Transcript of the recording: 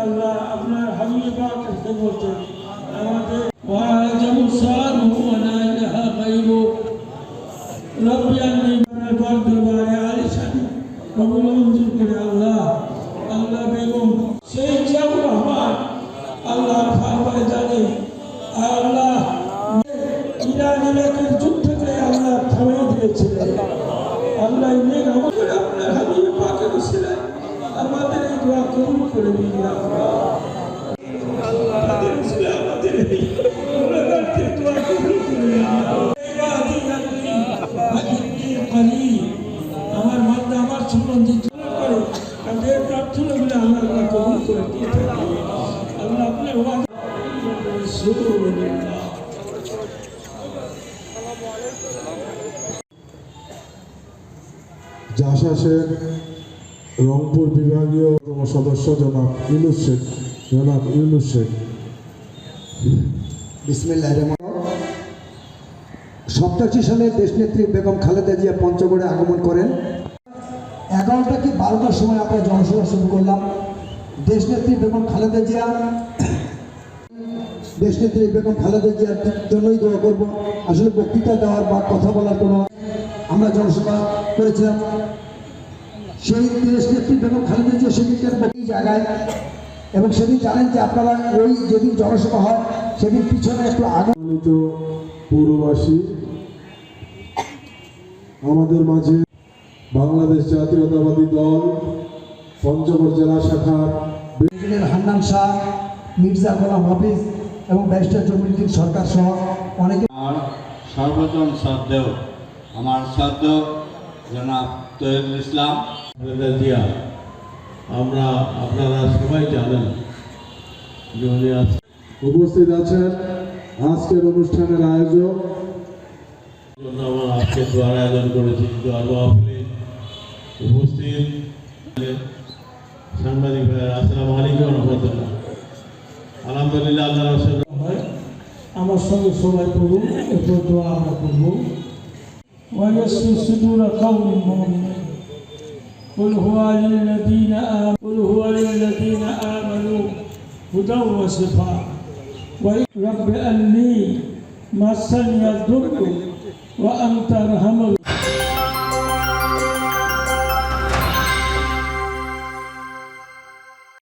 আল্লাহ আপনার হাবিব পাক করতে বলছেন আমাদের ওয়াজাম সারু ওয়ানা লাহা গায়রু রব্বি আন্নি বারাকাত দরবারে আলিশান কবুল মঞ্জুর করে আল্লাহ আল্লাহ বেগম সেই জিয়াউর রহমান আল্লাহ ফারমায় জানে, আল্লাহ ইরান ইরাকের যুদ্ধ করে আল্লাহ থামিয়ে দিয়েছিলেন। আল্লাহ ইরাক আমাদের আপনার আমার বান্দা আমার সম্বন্ধে করে তাদের প্রার্থনাগুলো আল্লাহ আল্লাহ কবুল করে দিয়ে থাকে আল্লাহ আপনার রাসূলুল্লাহ জাসাসের রংপুর বিভাগীয় সদস্য জনাব ইউনুস শেখ। জনাব ইউনুস শেখ। সপ্তাশি সালে দেশনেত্রী বেগম খালেদা জিয়া পঞ্চগড়ে আগমন করেন। এগারোটা কি বারোটার সময় আমরা জনসভা শুরু করলাম। দেশনেত্রী বেগম খালেদা জিয়া, দেশনেত্রী বেগম খালেদা জিয়ার জন্যই দোয়া করব। আসলে বক্তৃতা দেওয়ার বা কথা বলার কোনো আমরা জনসভা করেছিলাম। সেই দেশনেত্রী বেগম খালেদা জিয়া সেদিনকার বক্তৃ জায়গায় এবং সেদিন জানেন যে আপনারা ওই যেদিন জনসভা হয় সেদিন পিছনে একটু আগে সম্মানিত পৌরবাসী আমাদের মাঝে বাংলাদেশ জাতীয়তাবাদী দল পঞ্চগড় জেলা শাখার হান্নান শাহ মির্জা গোলাম হাফিজ এবং ব্যারিস্টার জমিরুদ্দিন সরকার সহ অনেকে আমার সর্বজন শ্রদ্ধেয় আমার শ্রদ্ধ জনাব ইসলাম জিয়া আমরা আপনারা সবাই জানেন উপস্থিত আছেন। আজকের অনুষ্ঠানের আয়োজক আমার আজকে দোয়ার আয়োজন করেছি। দোয়ার মাহফিলে উপস্থিত সাংবাদিক ভাইয়ের আসসালামু আলাইকুম রহমতুল্লাহ। আলহামদুলিল্লাহ আল্লাহ হয় আমার সঙ্গে সবাই করুন এরপর দোয়া আমরা করব। ويسر صدور قوم المؤمنين قل هو للذين آمنوا قل هو للذين آمنوا هدى وشفاء. رب أني مسني الضر وأنت أرحم